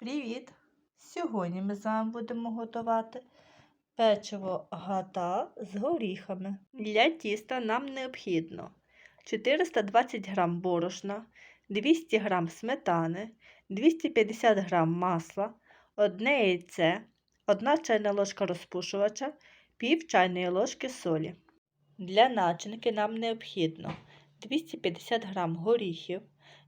Привіт! Сьогодні ми з вами будемо готувати печиво гата з горіхами. Для тіста нам необхідно 420 г борошна, 200 г сметани, 250 г масла, одне яйце, 1 чайна ложка розпушувача, пів чайної ложки солі. Для начинки нам необхідно 250 г горіхів,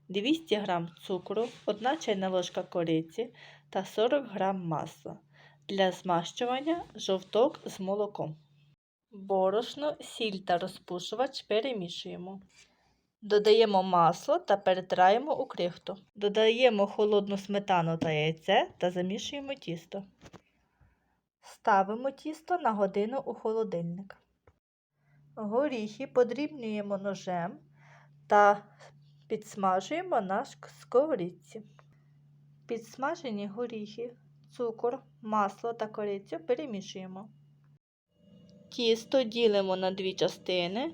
200 г цукру, 1 чайна ложка кориці та 40 г масла. Для змащування жовток з молоком. Борошно, сіль та розпушувач перемішуємо. Додаємо масло та перетираємо у крихту. Додаємо холодну сметану та яйце та замішуємо тісто. Ставимо тісто на годину у холодильник. Горіхи подрібнюємо ножем та підсмажуємо на сковорідці. Підсмажені горіхи, цукор, масло та корицю перемішуємо. Тісто ділимо на дві частини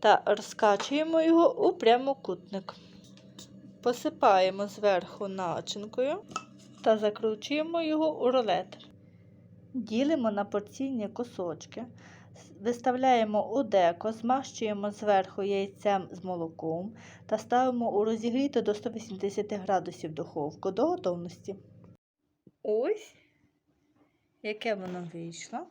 та розкачуємо його у прямокутник. Посипаємо зверху начинкою та закручуємо його у рулет. Ділимо на порційні кусочки. Виставляємо у деко, змащуємо зверху яйцем з молоком та ставимо у розігріту до 180 градусів духовку до готовності. Ось яке воно вийшло.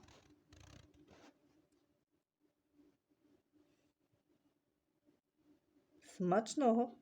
Смачного!